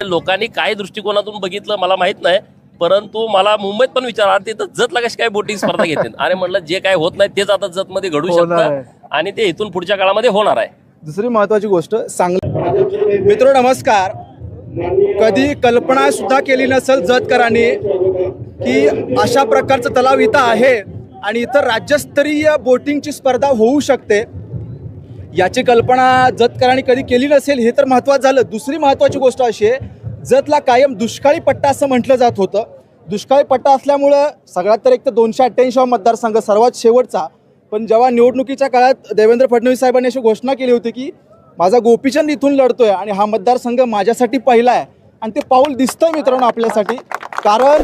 लोकांनी काय दृष्टिकोनातून बघितलं मला माहीत नाही परंतु मला मुंबईत पण विचार आला तिथं जतला कशी काय बोटिंग स्पर्धा घेते आणि म्हणलं जे काय होत नाही तेच आता जत मध्ये घडू. शकतं आणि ते इथून पुढच्या काळामध्ये होणार आहे. दुसरी महत्वाची गोष्ट सांगली मित्र नमस्कार. कधी कल्पना सुद्धा केली नसेल जतकरांनी की अशा प्रकारचं तलाव इथं आहे आणि इथं राज्यस्तरीय बोटिंगची स्पर्धा होऊ शकते. याची कल्पना जतकरांनी कधी केली नसेल हे तर महत्त्वाचं झालं. दुसरी महत्त्वाची गोष्ट अशी आहे जतला कायम दुष्काळी पट्टा असं म्हटलं जात होतं. दुष्काळी पट्टा असल्यामुळं सगळ्यात तर एक तर दोनशे अठ्ठ्याऐंशी मतदारसंघ सर्वात शेवटचा. पण जेव्हा निवडणुकीच्या काळात देवेंद्र फडणवीस साहेबांनी अशी घोषणा केली होती की माझा गोपीचंद इथून लढतोय आणि हा मतदारसंघ माझ्यासाठी पहिला आहे. आणि ते पाऊल दिसतंय मित्रांनो आपल्यासाठी कारण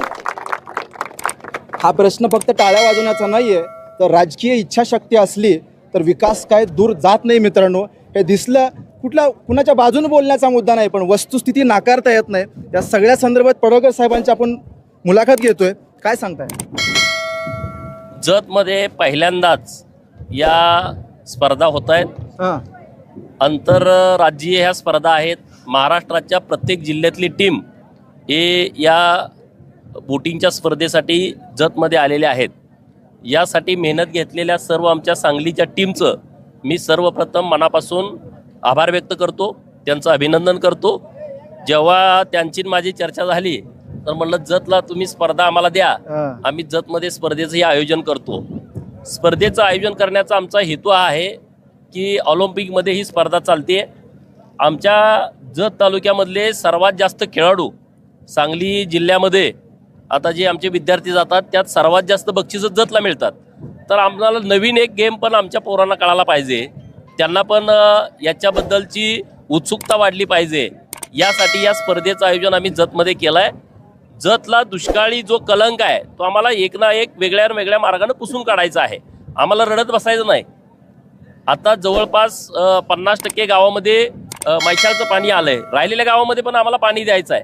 हा प्रश्न फक्त टाळ्या वाजवण्याचा नाही आहे तर राजकीय इच्छाशक्ती असली तर विकास काय दूर जात नाही मित्रांनो. हे दिसलं कुठल्या कुणाच्या बाजूने बोलण्याचा मुद्दा नाही पण वस्तुस्थिती नाकारता येत नाही. या सगळ्या संदर्भात पडळकर साहेबांची आपण मुलाखत घेतोय. काय सांगताय? जतमध्ये पहिल्यांदाच या स्पर्धा होत आहेत. हां. आंतरराज्यीय ह्या स्पर्धा आहेत. महाराष्ट्राच्या प्रत्येक जिल्ह्यातली टीम हे या बोटिंगच्या स्पर्धेसाठी जतमध्ये आलेले आहेत. यासाठी मेहनत घेतलेल्या सर्व आमच्या सांगलीच्या टीमचं मी सर्वप्रथम मनापासून आभार व्यक्त करतो त्यांचं अभिनंदन करतो. जेव्हा त्यांची माझी चर्चा झाली तर म्हणलं जतला तुम्ही स्पर्धा आम्हाला द्या. आम्ही जतमध्ये स्पर्धेचंही आयोजन करतो. स्पर्धेचं आयोजन करण्याचा आमचा हेतू हा आहे की ऑलिम्पिकमध्ये ही स्पर्धा चालते. आमच्या जत तालुक्यामधले सर्वात जास्त खेळाडू सांगली जिल्ह्यामध्ये आता जे आमचे विद्यार्थी जातात त्यात सर्वात जास्त बक्षिसं जतला मिळतात. तर आम्हाला नवीन एक गेम पण आमच्या पोरांना कळायला पाहिजे. त्यांना पण याच्याबद्दलची उत्सुकता वाढली पाहिजे. यासाठी या स्पर्धेचं आयोजन आम्ही जतमध्ये केलं आहे जतला दुष्काळी जो कलंक आहे तो आम्हाला एक ना एक वेगळ्या वेगळ्या मार्गाने पुसून काढायचा आहे. आम्हाला रडत बसायचं नाही. आता जवळपास पन्नास टक्के गावामध्ये अ, मैशाळचं पाणी आहे राहिलेल्या गावामध्ये पण आम्हाला पाणी द्यायचं आहे.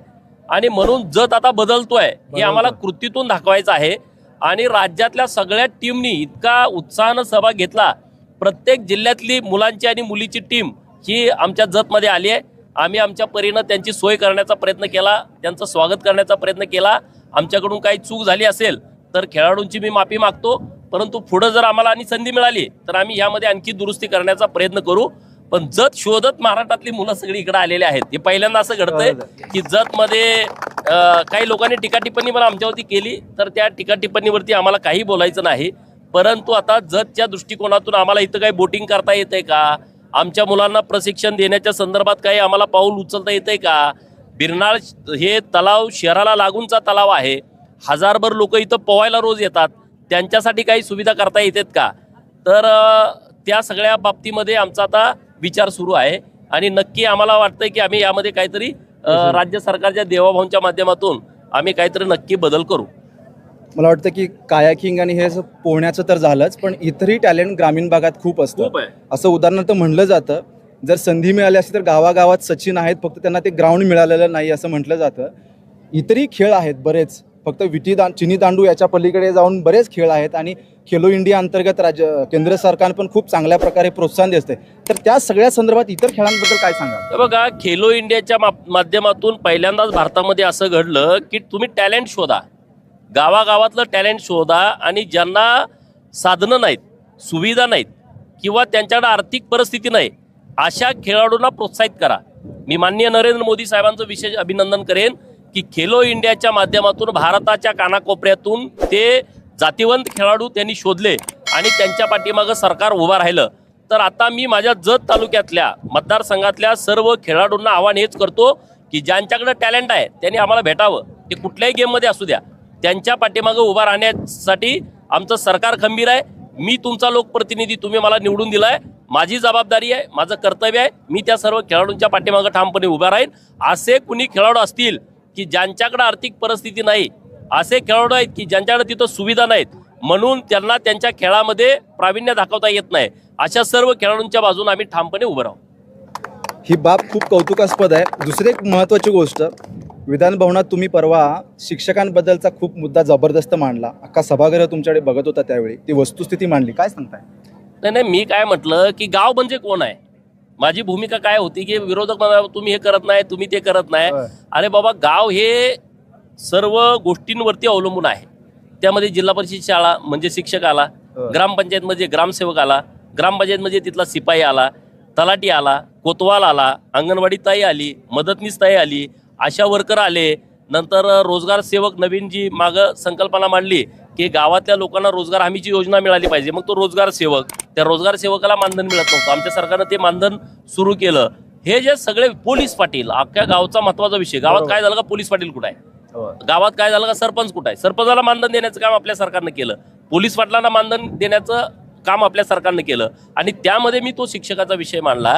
आणि म्हणून जत आता बदलतोय हे आम्हाला कृतीतून दाखवायचं आहे. आणि राज्यातल्या सगळ्या टीमनी इतका उत्साहानं सहभाग घेतला. प्रत्येक जिल्ह्यातली मुलांची आणि मुलीची टीम ही आमच्या जतमध्ये आली आहे. आम्ही आमच्या परीनं त्यांची सोय करण्याचा प्रयत्न केला. त्यांचं स्वागत करण्याचा प्रयत्न केला. आमच्याकडून काही चूक झाली असेल तर खेळाडूंची मी माफी मागतो. परंतु पुढं जर आम्हाला आणि संधी मिळाली तर आम्ही यामध्ये आणखी दुरुस्ती करण्याचा प्रयत्न करू. पण जत शोधत महाराष्ट्रातली मुलं सगळी इकडे आलेली आहेत. हे पहिल्यांदा असं घडतंय की जतमध्ये अं, काही लोकांनी टीका टिप्पणी पण आमच्यावरती केली तर त्या टीका टिप्पणीवरती आम्हाला काही बोलायचं नाही. परंतु आता जतच्या दृष्टिकोनातून आम्हाला इथं काही बोटिंग करता येतंय का? आमच्या मुलांना प्रशिक्षण देण्याच्या संदर्भात काही आम्हाला पाऊल उचलता येतंय का? बिरनाळ हे तलाव शहराला लागूनचा तलाव आहे. हजारभर लोक इथं पोहायला रोज येतात. त्यांच्यासाठी काही सुविधा करता येतात का? तर त्या सगळ्या बाबतीमध्ये आमचा आता विचार सुरू आहे. आणि नक्की आम्हाला वाटतंय की आम्ही यामध्ये काहीतरी राज्य सरकारच्या देवाभाऊंच्या माध्यमातून आम्ही काहीतरी नक्की बदल करू. मला वाटतं की कायाकिंग आणि हे असं पोहण्याचं तर झालंच पण इतरही टॅलेंट ग्रामीण भागात खूप असतं. असं उदाहरणार्थ म्हणलं जातं जर संधी मिळाली असती तर गावागावात सचिन आहेत फक्त त्यांना ते ग्राउंड मिळालेलं नाही असं म्हटलं जातं. इतरही खेळ आहेत बरेच फक्त विटी दां चिनी दांडू याच्या पलीकडे जाऊन बरेच खेळ आहेत आणि खेलो इंडिया अंतर्गत राज्य केंद्र सरकार पण खूप चांगल्या प्रकारे प्रोत्साहन देते तर त्या सगळ्या संदर्भात इतर खेळांबद्दल काय सांगा बघा खेलो इंडियाच्या मा- माध्यमातून पहिल्यांदाच भारतामध्ये असं घडलं की तुम्ही टॅलेंट शोधा. गावागावातलं टॅलेंट शोधा आणि ज्यांना साधनं नाहीत सुविधा नाहीत किंवा त्यांच्याकडे आर्थिक परिस्थिती नाही अशा खेळाडूंना प्रोत्साहित करा. मी माननीय नरेंद्र मोदी साहेबांचं विशेष अभिनंदन करेन. की खेलो इंडियाच्या माध्यमातून भारताच्या कानाकोपऱ्यातून ते जातीवंत खेळाडू त्यांनी शोधले आणि त्यांच्या पाठीमागं सरकार उभं राहिलं. तर आता मी माझ्या जत तालुक्यातल्या मतदारसंघातल्या सर्व खेळाडूंना आव्हान हेच करतो की ज्यांच्याकडे टॅलेंट आहे त्यांनी आम्हाला भेटावं. ते कुठल्याही गेममध्ये असू द्या. त्यांच्या पाठीमागं उभा राहण्यासाठी आमचं सरकार खंबीर आहे. मी तुमचा लोकप्रतिनिधी तुम्ही मला निवडून दिलाय. माझी जबाबदारी आहे माझं कर्तव्य आहे. मी त्या सर्व खेळाडूंच्या पाठीमागं ठामपणे उभा राहीन. असे कुणी खेळाडू असतील की ज्यांच्याकडे आर्थिक परिस्थिती नाही असे खेळाडू आहेत की ज्यांच्याकडे तिथं सुविधा नाहीत म्हणून त्यांना त्यांच्या खेळामध्ये प्रावीण्य दाखवता येत नाही. अशा सर्व खेळाडूंच्या बाजून आम्ही ठामपणे उभं राहू. ही बाब खूप कौतुकास्पद आहे. दुसरी एक महत्त्वाची गोष्ट विधान भवनात तुम्ही परवा शिक्षकांबद्दलचा खूप मुद्दा जबरदस्त मांडला. अख्खा सभागृह तुमच्याकडे बघत होता त्यावेळी. ती वस्तुस्थिती मांडली. काय सांगताय? नाही नाही मी काय म्हटलं की गाव म्हणजे कोण आहे? माझी भूमिका काय होती की विरोधक म्हणा तुम्ही हे करत नाही तुम्ही ते करत नाही. अरे बाबा गाव हे सर्व गोष्टींवरती अवलंबून आहे त्यामध्ये जिल्हा परिषद शाळा म्हणजे शिक्षक आला. ग्रामपंचायत म्हणजे ग्रामसेवक आला ग्रामपंचायत म्हणजे तिथला शिपाई आला तलाठी आला कोतवाल आला अंगणवाडी ताई आली मदतनीस ताई आली आशा वर्कर आले नंतर रोजगार सेवक नवीन जी माग संकल्पना मांडली की गावातल्या लोकांना रोजगार हमीची योजना मिळाली पाहिजे मग तो रोजगार सेवक त्या रोजगार सेवकाला मानधन मिळत नव्हतं. आमच्या सरकारनं ते मानधन सुरू केलं. हे जे सगळे पोलीस पाटील अख्ख्या गावचा महत्त्वाचा विषय. गावात काय झालं का पोलीस पाटील कुठं आहे? होय. गावात काय झालं का सरपंच कुठं आहे? सरपंचाला मानधन देण्याचं काम आपल्या सरकारनं केलं. पोलीस पाटलांना मानधन देण्याचं काम आपल्या सरकारनं केलं. आणि त्यामध्ये मी तो शिक्षकाचा विषय मांडला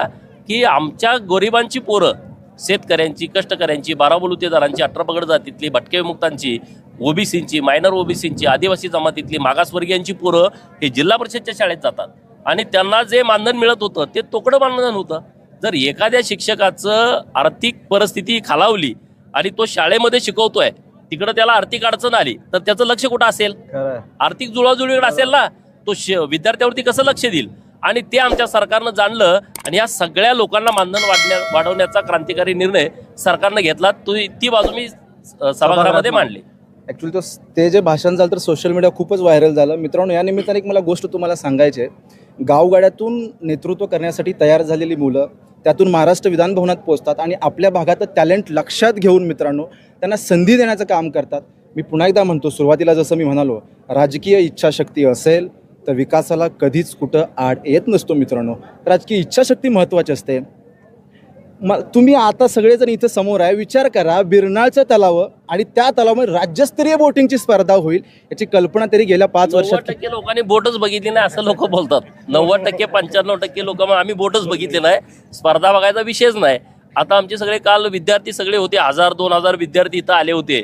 की आमच्या गरिबांची पोरं शेतकऱ्यांची कष्टकऱ्यांची बाराबलुतेदारांची अठरा पगड जातीतली भटके विमुक्तांची ओबीसींची मायनर ओबीसींची आदिवासी जमातीतली मागासवर्गीयांची पोरं हे जिल्हा परिषदच्या शाळेत जातात. आणि त्यांना जे मानधन मिळत होतं ते तोकडं मानधन होतं. जर एखाद्या शिक्षकाचं आर्थिक परिस्थिती खालावली आणि तो शाळेमध्ये शिकवतोय तिकडं त्याला आर्थिक अडचण आली तर त्याचं लक्ष कुठं असेल. आर्थिक जुळवाजुळीकडे असेल ना? तो विद्यार्थ्यावरती कसं लक्ष देईल? आणि ते आमच्या सरकारनं जाणलं आणि या सगळ्या लोकांना मानधन वाढण्या वाढवण्याचा क्रांतिकारी निर्णय सरकारनं घेतला. तो ती बाजू मी सभागृहामध्ये मांडली. ऍक्च्युली तो ते जे भाषण झालं तर सोशल मीडिया खूपच व्हायरल झालं. मित्रांनो या निमित्ताने एक मला गोष्ट तुम्हाला सांगायची आहे. गावगाड्यातून नेतृत्व करण्यासाठी तयार झालेली मुलं त्यातून महाराष्ट्र विधान भवनात पोहोचतात आणि आपल्या भागात टॅलेंट लक्षात घेऊन मित्रांनो त्यांना संधी देण्याचं काम करतात. मी पुन्हा एकदा म्हणतो सुरुवातीला जसं मी म्हणालो राजकीय इच्छाशक्ती असेल तर विकासाला कधीच कुठं आड येत नसतो मित्रांनो. राजकीय इच्छाशक्ती महत्त्वाची असते. म तुम्ही आता सगळेजण इथं समोर आहे. विचार करा बिरनाळचं तलाव आणि त्या तलावामध्ये राज्यस्तरीय बोटिंगची स्पर्धा होईल याची कल्पना तरी गेल्या पाच वर्षात टक्के लोकांनी बोटच बघितली नाही असं लोक बोलतात. नव्वद टक्के पंच्याण्णव टक्के लोक आम्ही बोटच बघितले नाही. स्पर्धा बघायचा विषयच नाही. आता आमचे सगळे काल विद्यार्थी सगळे होते. हजार दोन हजार विद्यार्थी इथं आले होते.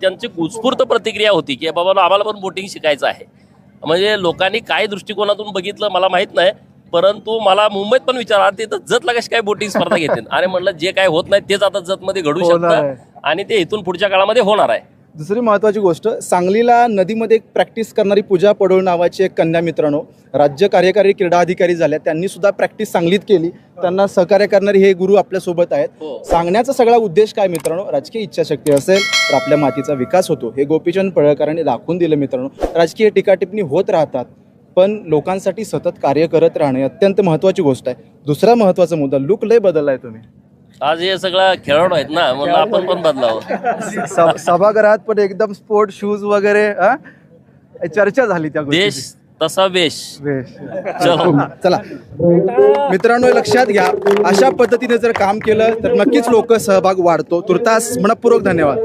त्यांची उत्स्फूर्त प्रतिक्रिया होती की बाबा आम्हाला पण बोटिंग शिकायचं आहे. म्हणजे लोकांनी काय दृष्टिकोनातून बघितलं मला माहीत नाही परंतु मला मुंबईत पण विचार आला तिथं जतला कशी काय बोटिंग स्पर्धा घेते अरे म्हणलं जे काय होत नाही तेच आता जतमध्ये घडू. शकतं आणि ते इथून पुढच्या काळामध्ये होणार आहे दुसरी महत्त्वाची गोष्ट सांगलीला नदीमध्ये एक प्रॅक्टिस करणारी पूजा पडोळ नावाची एक कन्या मित्रांनो राज्य कार्यकारी क्रीडा अधिकारी झाल्या. त्यांनी सुद्धा प्रॅक्टिस सांगलीत केली. त्यांना सहकार्य करणारे हे गुरु आपल्यासोबत आहेत. हो. सांगण्याचा सगळा उद्देश काय मित्रांनो? राजकीय इच्छाशक्ती असेल तर आपल्या मातीचा विकास होतो. हे गोपीचंद पडळकरांनी दाखवून दिलं मित्रांनो. राजकीय टीकाटिप्पणी होत राहतात पण लोकांसाठी सतत कार्य करत राहणं अत्यंत महत्त्वाची गोष्ट आहे. दुसरा महत्त्वाचा मुद्दा लुक लय बदललाय तुम्ही. आज हे सगळं खेळाडू आहेत ना म्हणून आपण पण बदलावं. सभ- सभागृहात पण एकदम स्पोर्ट शूज वगैरे हा? चर्चा झाली त्या देश. तसा वेश. वेश. चलो. चला. मित्रांनो हे लक्षात घ्या. अशा पद्धतीने जर काम केलं तर नक्कीच लोक सहभाग वाढतो. तुर्तास मनपूर्वक धन्यवाद.